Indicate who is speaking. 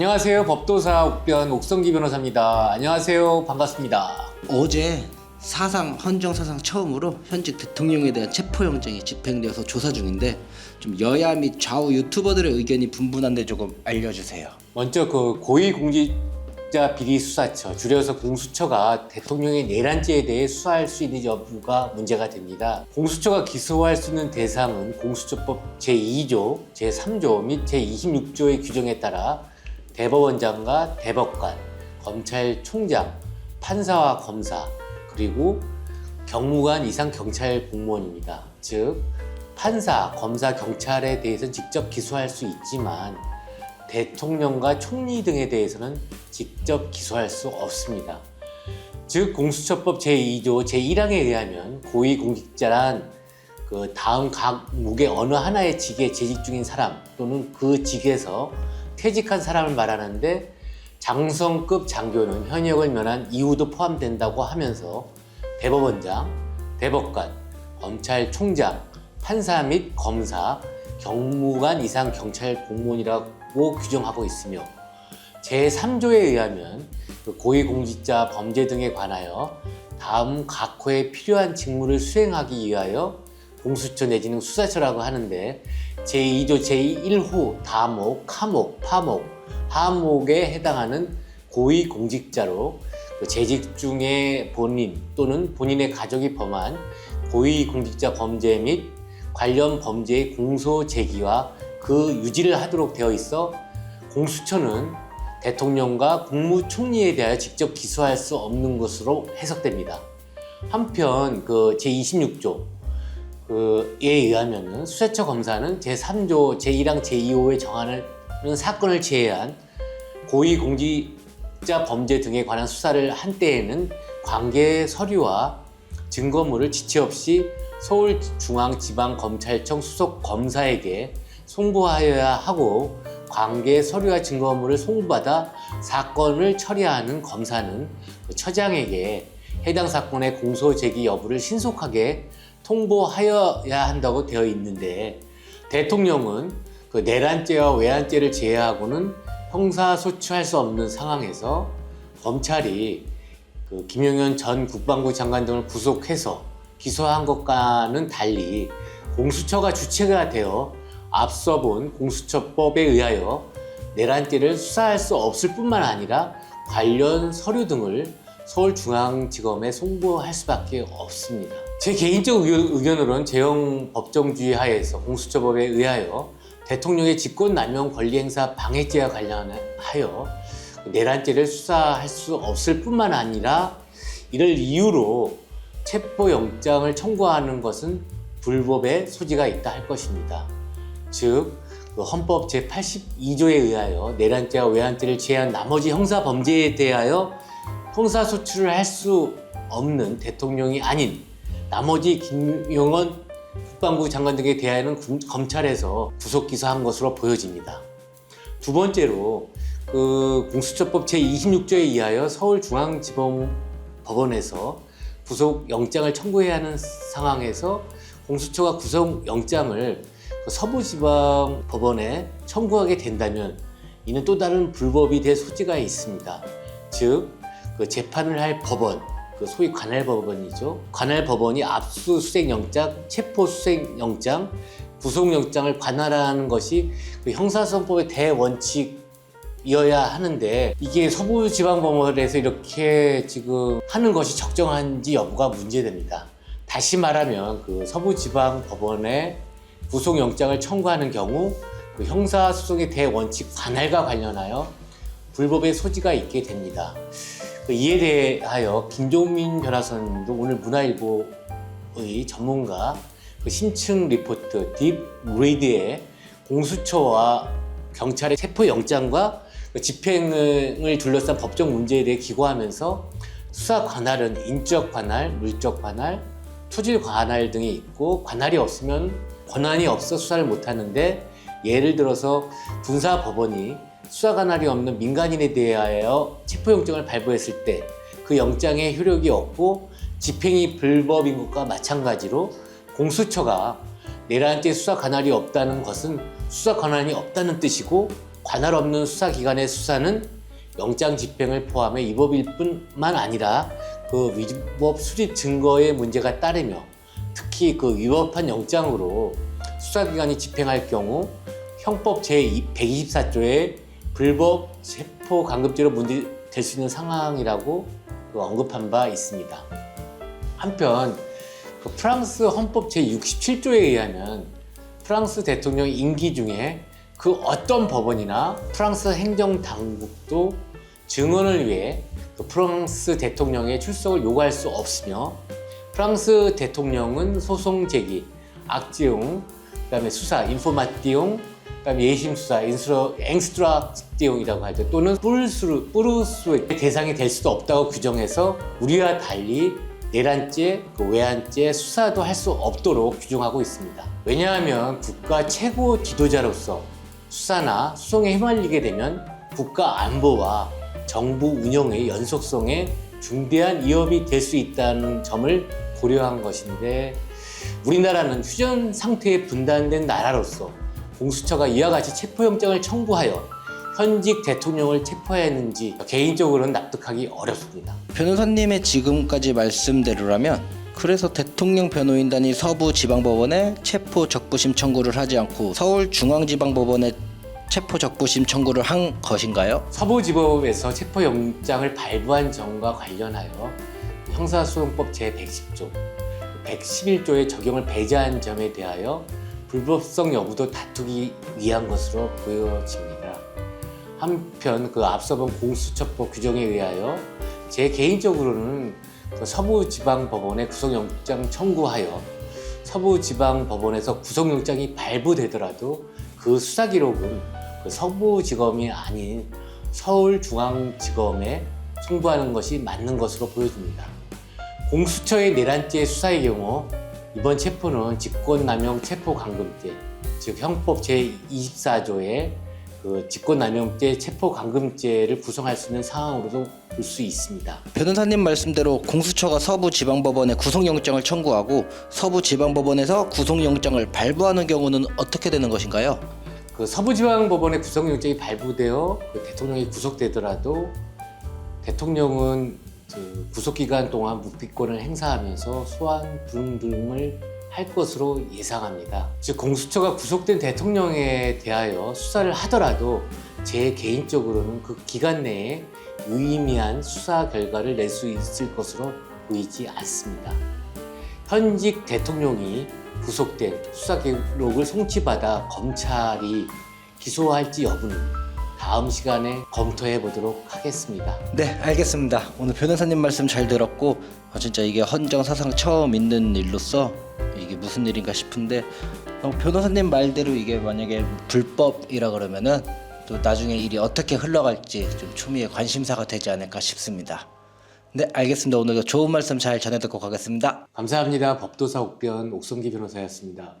Speaker 1: 안녕하세요. 법도사 옥변 옥성기 변호사입니다. 안녕하세요. 반갑습니다.
Speaker 2: 어제 사상 헌정 사상 처음으로 현직 대통령에 대한 체포영장이 집행되어서 조사 중인데 좀 여야 및 좌우 유튜버들의 의견이 분분한데 조금 알려주세요.
Speaker 1: 먼저 그 고위공직자 비리 수사처 줄여서 공수처가 대통령의 내란죄에 대해 수사할 수 있는 여부가 문제가 됩니다. 공수처가 기소할 수 있는 대상은 공수처법 제2조, 제3조 및 제26조의 규정에 따라 대법원장과 대법관, 검찰총장, 판사와 검사, 그리고 경무관 이상 경찰 공무원입니다. 즉 판사, 검사, 경찰에 대해서는 직접 기소할 수 있지만 대통령과 총리 등에 대해서는 직접 기소할 수 없습니다. 즉 공수처법 제2조 제1항에 의하면 고위공직자란 그 다음 각목의 어느 하나의 직에 재직 중인 사람 또는 그 직에서 퇴직한 사람을 말하는데 장성급 장교는 현역을 면한 이유도 포함된다고 하면서 대법원장, 대법관, 검찰총장, 판사 및 검사, 경무관 이상 경찰 공무원이라고 규정하고 있으며 제3조에 의하면 그 고위공직자 범죄 등에 관하여 다음 각 호에 필요한 직무를 수행하기 위하여 공수처 내지는 수사처라고 하는데 제2조 제1호 다목, 카목, 파목, 하목에 해당하는 고위공직자로 그 재직 중에 본인 또는 본인의 가족이 범한 고위공직자 범죄 및 관련 범죄의 공소 제기와 그 유지를 하도록 되어 있어 공수처는 대통령과 국무총리에 대하여 직접 기소할 수 없는 것으로 해석됩니다. 한편 그 제26조 그에 의하면은 수사처 검사는 제3조 제1항 제2호에 정하는 사건을 제외한 고위공직자 범죄 등에 관한 수사를 한 때에는 관계 서류와 증거물을 지체 없이 서울중앙지방검찰청 수석 검사에게 송부하여야 하고 관계 서류와 증거물을 송부받아 사건을 처리하는 검사는 그 처장에게 해당 사건의 공소 제기 여부를 신속하게 통보하여야 한다고 되어 있는데 대통령은 그 내란죄와 외환죄를 제외하고는 형사 소추할 수 없는 상황에서 검찰이 그 김용현 전 국방부 장관 등을 구속해서 기소한 것과는 달리 공수처가 주체가 되어 앞서 본 공수처법에 의하여 내란죄를 수사할 수 없을 뿐만 아니라 관련 서류 등을 서울중앙지검에 송부할 수밖에 없습니다. 제 개인적 의견- 의견으로는 제형 법정주의 하에서 공수처법에 의하여 대통령의 직권남용 권리행사 방해죄와 관련하여 내란죄를 수사할 수 없을 뿐만 아니라 이를 이유로 체포영장을 청구하는 것은 불법의 소지가 있다 할 것입니다. 즉, 그 헌법 제82조에 의하여 내란죄와 외환죄를 제외한 나머지 형사 범죄에 대하여 형사소추를 할수 없는 대통령이 아닌 나머지 김용원 국방부 장관 등에 대하여는 군- 검찰에서 구속 기소한 것으로 보여집니다. 두 번째로 그 공수처법 제26조에 의하여 서울중앙지방법원에서 구속 영장을 청구해야 하는 상황에서 공수처가 구속 영장을 그 서부지방 법원에 청구하게 된다면 이는 또 다른 불법이 될 소지가 있습니다. 즉, 그 재판을 할 법원, 그 소위 관할법원이죠. 관할법원이 압수수색영장, 체포수색영장, 구속영장을 관할하는 것이 그 형사소송법의 대원칙 이어야 하는데 이게 서부지방법원에서 이렇게 지금 하는 것이 적정한지 여부가 문제됩니다. 다시 말하면 그 서부지방법원에 구속영장을 청구하는 경우 그 형사소송의 대원칙 관할과 관련하여 불법의 소지가 있게 됩니다. 그 이에 대하여 김종민 변호사님도 오늘 문화일보의 전문가 그 심층 리포트 딥 리드의 공수처와 경찰의 체포 영장과 그 집행을 둘러싼 법적 문제에 대해 기고하면서 수사 관할은 인적 관할, 물적 관할, 토질 관할 등이 있고 관할이 없으면 권한이 없어 수사를 못 하는데 예를 들어서 군사 법원이 수사 관할이 없는 민간인에 대하여 체포영장을 발부했을 때 그 영장의 효력이 없고 집행이 불법인 것과 마찬가지로 공수처가 내란죄 수사 관할이 없다는 것은 수사 권한이 없다는 뜻이고 관할 없는 수사기관의 수사는 영장 집행을 포함해 위법일 뿐만 아니라 그 위법 수립 증거의 문제가 따르며 특히 그 위법한 영장으로 수사기관이 집행할 경우 형법 제124조의 불법 체포 강급죄로 문제될 수 있는 상황이라고 그 언급한 바 있습니다. 한편 그 프랑스 헌법 제67조에 의하면 프랑스 대통령 임기 중에 그 어떤 법원이나 프랑스 행정 당국도 증언을 위해 그 프랑스 대통령의 출석을 요구할 수 없으며 프랑스 대통령은 소송 제기, 악지용, 그다음에 수사, 인포마띠용, 그다음에 예심 수사, 인스트러, 앵스트라띠용이라고 하죠. 또는 뿌르스루, 뿌르스의 대상이 될 수도 없다고 규정해서 우리와 달리 내란죄, 그 외환죄 수사도 할 수 없도록 규정하고 있습니다. 왜냐하면 국가 최고 지도자로서 수사나 수송에 휘말리게 되면 국가 안보와 정부 운영의 연속성에 중대한 위협이 될 수 있다는 점을 고려한 것인데 우리나라는 휴전 상태에 분단된 나라로서 공수처가 이와 같이 체포영장을 청구하여 현직 대통령을 체포해야 했는지 개인적으로는 납득하기 어렵습니다.
Speaker 2: 변호사님의 지금까지 말씀대로라면 그래서 대통령 변호인단이 서부 지방법원에 체포 적부심 청구를 하지 않고 서울 중앙지방법원에 체포 적부심 청구를 한 것인가요?
Speaker 1: 서부지법에서 체포영장을 발부한 점과 관련하여 형사소송법 제110조, 111조의 적용을 배제한 점에 대하여 불법성 여부도 다투기 위한 것으로 보여집니다. 한편 그 앞서 본 공수처법 규정에 의하여 제 개인적으로는 그 서부지방법원에 구속영장 청구하여 서부지방법원에서 구속영장이 발부되더라도 그 수사 기록은 그 서부지검이 아닌 서울중앙지검에 송부하는 것이 맞는 것으로 보여집니다. 공수처의 내란죄 수사의 경우 이번 체포는 직권남용 체포감금죄, 즉 형법 제24조의 그 직권남용죄 체포감금죄를 구성할 수 있는 상황으로도 볼 수 있습니다.
Speaker 2: 변호사님 말씀대로 공수처가 서부지방법원에 구속영장을 청구하고 서부지방법원에서 구속영장을 발부하는 경우는 어떻게 되는 것인가요?
Speaker 1: 그 서부지방법원의 구속영장이 발부되어 그 대통령이 구속되더라도 대통령은 그 구속 기간 동안 묵비권을 행사하면서 소환 불응등을 할 것으로 예상합니다. 즉 공수처가 구속된 대통령에 대하여 수사를 하더라도 제 개인적으로는 그 기간 내에 유의미한 수사 결과를 낼 수 있을 것으로 보이지 않습니다. 현직 대통령이 구속된 수사 기록을 송치받아 검찰이 기소할지 여부는 다음 시간에 검토해 보도록 하겠습니다.
Speaker 2: 네, 알겠습니다. 오늘 변호사님 말씀 잘 들었고 어, 진짜 이게 헌정 사상 처음 있는 일로서 이게 무슨 일인가 싶은데 어, 변호사님 말대로 이게 만약에 불법이라 그러면은 또 나중에 일이 어떻게 흘러갈지 좀 초미의 관심사가 되지 않을까 싶습니다. 네, 알겠습니다. 오늘도 좋은 말씀 잘 전해 듣고 가겠습니다.
Speaker 1: 감사합니다. 법도사 옥변 옥성기 변호사였습니다.